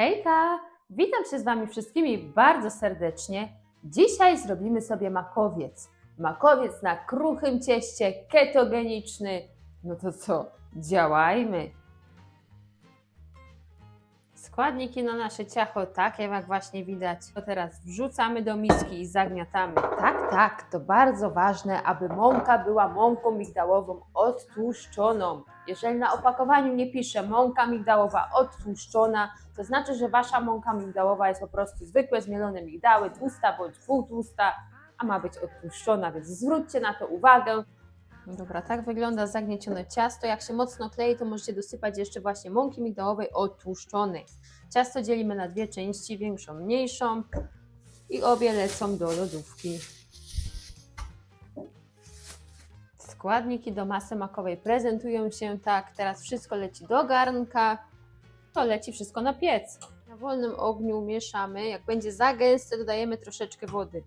Hejka! Witam się z Wami wszystkimi bardzo serdecznie. Dzisiaj zrobimy sobie makowiec. Makowiec na kruchym cieście, ketogeniczny. No to co? Działajmy! Składniki na nasze ciacho, takie jak właśnie widać, to teraz wrzucamy do miski i zagniatamy. Tak, tak, to bardzo ważne, aby mąka była mąką migdałową odtłuszczoną. Jeżeli na opakowaniu nie pisze mąka migdałowa odtłuszczona, to znaczy, że wasza mąka migdałowa jest po prostu zwykłe zmielone migdały, tłusta bądź półtłusta, a ma być odtłuszczona, więc zwróćcie na to uwagę. Dobra, tak wygląda zagniecione ciasto. Jak się mocno klei, to możecie dosypać jeszcze właśnie mąki migdałowej odtłuszczonej. Ciasto dzielimy na dwie części, większą, mniejszą i obie lecą do lodówki. Składniki do masy makowej prezentują się tak. Teraz wszystko leci do garnka. To leci wszystko na piec. Na wolnym ogniu mieszamy. Jak będzie za gęste, dodajemy troszeczkę wody.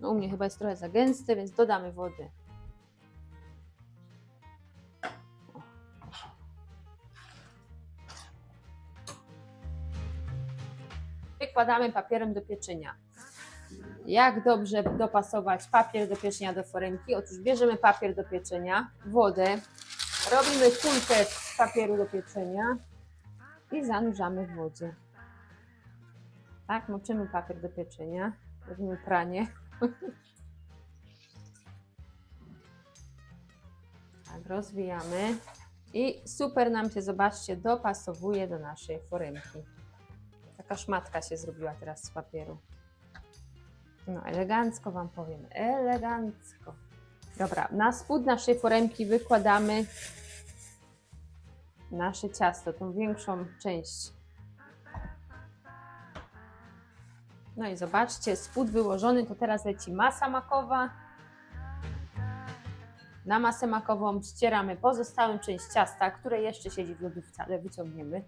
No u mnie chyba jest trochę za gęste, więc dodamy wody. Wykładamy papierem do pieczenia. Jak dobrze dopasować papier do pieczenia do foremki? Otóż bierzemy papier do pieczenia, wodę, robimy kulkę z papieru do pieczenia i zanurzamy w wodzie. Tak, moczymy papier do pieczenia, robimy pranie. Tak, rozwijamy i super nam się, zobaczcie, dopasowuje do naszej foremki. Taka szmatka się zrobiła teraz z papieru. No, elegancko Wam powiem, elegancko. Dobra, na spód naszej foremki wykładamy nasze ciasto, tą większą część. No i zobaczcie, spód wyłożony, to teraz leci masa makowa. Na masę makową ścieramy pozostałą część ciasta, które jeszcze siedzi w lodówce, ale wyciągniemy.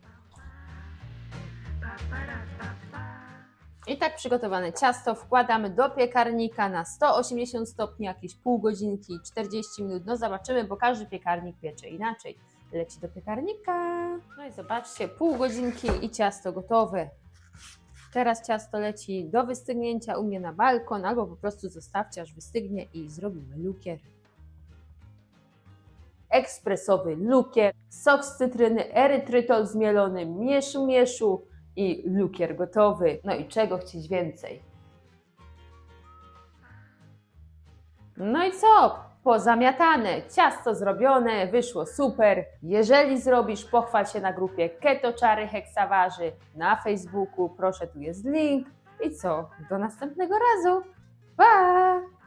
I tak przygotowane ciasto wkładamy do piekarnika na 180 stopni, jakieś pół godzinki, 40 minut. No zobaczymy, bo każdy piekarnik piecze inaczej. Leci do piekarnika. No i zobaczcie, pół godzinki i ciasto gotowe. Teraz ciasto leci do wystygnięcia u mnie na balkon, albo po prostu zostawcie, aż wystygnie i zrobimy lukier. Ekspresowy lukier, sok z cytryny, erytrytol zmielony, mieszu, mieszu, i lukier gotowy. No i czego chcieć więcej? No i co? Pozamiatane, ciasto zrobione, wyszło super. Jeżeli zrobisz, pochwal się na grupie Keto Czary Heksawarzy na Facebooku. Proszę, tu jest link. I co? Do następnego razu. Pa!